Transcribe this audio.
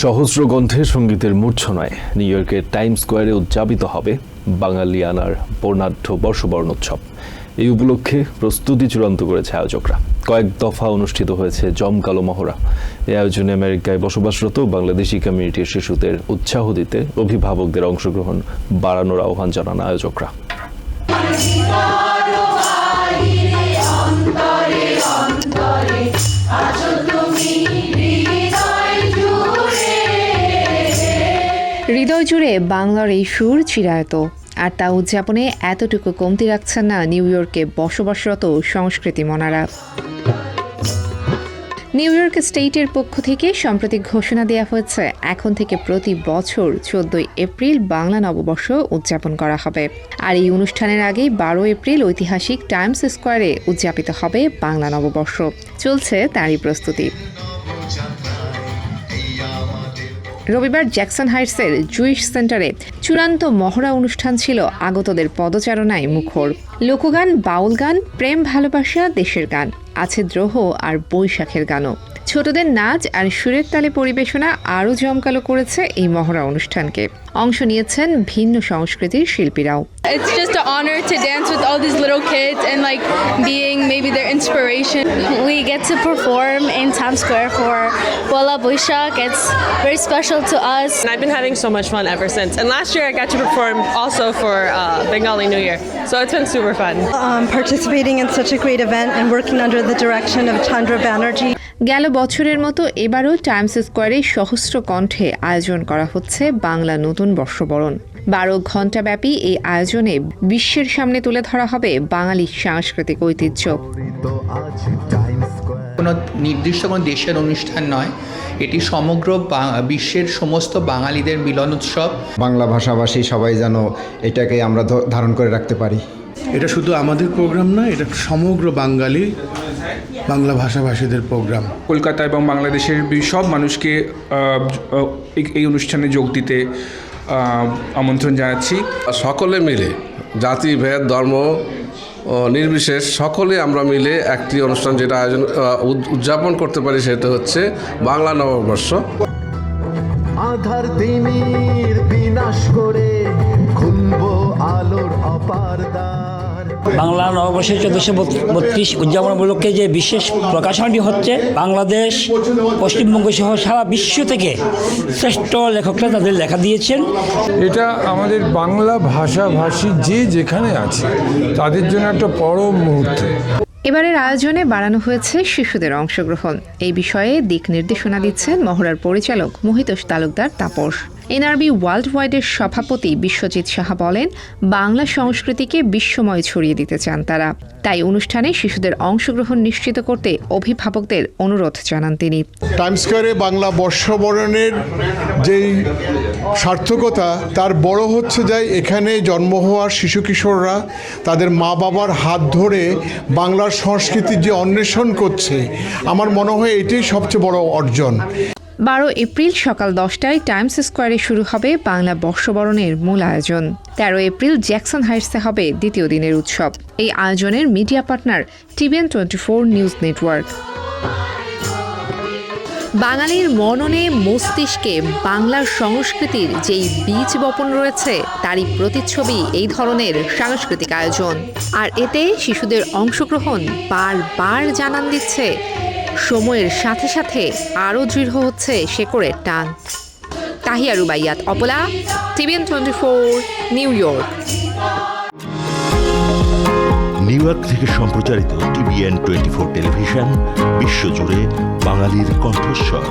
সহস্র গ্রন্থে সঙ্গীতের মূর্ছনায় নিউ ইয়র্কের টাইম স্কোয়ারে উদযাপিত হবে বাঙালিয়ানার বর্ণাঢ্য বর্ষবরণোৎসব। এই উপলক্ষে প্রস্তুতি চূড়ান্ত করেছে আয়োজকরা। কয়েক দফা অনুষ্ঠিত হয়েছে জমকালো মহড়া। এই আয়োজনে আমেরিকায় বসবাসরত বাংলাদেশি কমিউনিটির শিশুদের উৎসাহ দিতে অভিভাবকদের অংশগ্রহণ বাড়ানোর আহ্বান জানান আয়োজকরা। হৃদয় জুড়ে বাংলার এই সুর চিরায়ত। আর তা উদযাপনে এতটুকু কমতি রাখছেন না নিউ ইয়র্কে বসবাসরত সংস্কৃতি মনারা। নিউ ইয়র্ক স্টেটের পক্ষ থেকে সম্প্রতি ঘোষণা দেওয়া হয়েছে, এখন থেকে প্রতি বছর চোদ্দই এপ্রিল বাংলা নববর্ষ উদযাপন করা হবে। আর এই অনুষ্ঠানের আগেই বারো এপ্রিল ঐতিহাসিক টাইমস স্কোয়ারে উদযাপিত হবে বাংলা নববর্ষ। চলছে তারই প্রস্তুতি। রবিবার জ্যাকসন হাইটসের জুইশ সেন্টারে চূড়ান্ত মহড়া অনুষ্ঠান ছিল আগতদের পদচারণায় মুখর। লোকগান বাউল গান প্রেম ভালোবাসা দেশের গান আছে দ্রোহ আর বৈশাখের গানও। ছোটদের নাচ আর সুরের তালে পরিবেশনা আরও জমকালো করেছে এই মহড়া অনুষ্ঠানকে। অংশ নিয়েছেন ভিন্ন সংস্কৃতির শিল্পীরাও। It's just an honor to dance with all these little kids and like being maybe their inspiration. We get to perform in Times Square for Bola Boishak. It's very special to us. And I've been having so much fun ever since. And last year I got to perform also for uh, Bengali New Year. So it's been super fun. um, participating in such a great event and working under the direction of Chandra Banerjee. গেল বছরের মতো এবারও Times স্কোয়ারে সহস্র কণ্ঠে আয়োজন করা হচ্ছে বাংলা নতুন বর্ষবরণ বারো ঘণ্টাব্যাপী এই আয়োজনে বিশ্বের সামনে তুলে ধরা হবে বাঙালি সাংস্কৃতিক ঐতিহ্য কোনো নির্দিষ্ট কোনো দেশের অনুষ্ঠান নয় এটি সমগ্র বিশ্বের সমস্ত বাঙালিদের মিলন উৎসব। বাংলা ভাষাভাষী সবাই যেন এটাকে আমরা ধ- ধারণ করে রাখতে পারি। এটা শুধু আমাদের প্রোগ্রাম না এটা সমগ্র বাঙালি বাংলা ভাষাভাষীদের প্রোগ্রাম। কলকাতা এবং বাংলাদেশের সব মানুষকে এই- এই অনুষ্ঠানে যোগ দিতে আমন্ত্রণ জানাচ্ছি। সকলে মিলে জাতি ভেদ ধর্ম নির্বিশেষ সকলে আমরা মিলে একটি অনুষ্ঠান যেটা আয়োজন উদ- উদযাপন করতে পারি সেটা হচ্ছে বাংলা নববর্ষ। আধার দিনের বিনাশ বাংলা নববর্ষের চোদ্দশো বত্রিশ উদযাপন উপলক্ষে যে বিশেষ প্রকাশনাটি হচ্ছে বাংলাদেশ পশ্চিমবঙ্গ সহ সারা বিশ্ব থেকে শ্রেষ্ঠ লেখকরা তাদের লেখা দিয়েছেন। এটা আমাদের বাংলা ভাষাভাষী যে যেখানে আছে তাদের জন্য একটা পরম মুহূর্ত। এবারের আয়োজনে বাড়ানো হয়েছে শিশুদের অংশগ্রহণ। এই বিষয়ে দিক নির্দেশনা দিচ্ছেন মহড়ার পরিচালক মোহিতোষ তালুকদার তাপস। এনআরবি ওয়ার্ল্ড ওয়াইডের সভাপতি বিশ্বজিৎ সাহা বলেন, বাংলা সংস্কৃতিকে বিশ্বময় ছড়িয়ে দিতে চান তারা। তাই অনুষ্ঠানে শিশুদের অংশগ্রহণ নিশ্চিত করতে অভিভাবকদের অনুরোধ জানান তিনি। টাইম স্কোয়ারে বাংলা বর্ষবরণের যেই সার্থকতা, তার বড় হচ্ছে যাই এখানে জন্ম হওয়ার শিশু কিশোররা, তাদের মা বাবার হাত ধরে বাংলার সংস্কৃতির যে অন্বেষণ করছে, আমার মনে হয় এটাই সবচেয়ে বড় অর্জন। বারো এপ্রিল সকাল দশটায় টাইমস স্কোয়ারে শুরু হবে বাংলা বর্ষবরণের মূল আয়োজন। তেরো এপ্রিল জ্যাকসন হাইটসে হবে দ্বিতীয় দিনের উৎসব। এই আয়োজনের media partner TVN twenty four news network. বাঙালির মননে মস্তিষ্কে বাংলার সংস্কৃতির যেই বীজ বপন রয়েছে, তারই প্রতিচ্ছবি এই ধরনের সাংস্কৃতিক আয়োজন। আর এতে শিশুদের অংশগ্রহণ বারবার জানান দিচ্ছে সময়ের সাথে সাথে আরও দৃঢ় হচ্ছে শেকড়ের টান। Tahiya Rubaiyat, Opola, TVN twenty four, New York. New York থেকে সম্প্রচারিত টিভিএন টোয়েন্টি ফোর টেলিভিশন, বিশ্বজুড়ে বাঙালির কণ্ঠস্বর।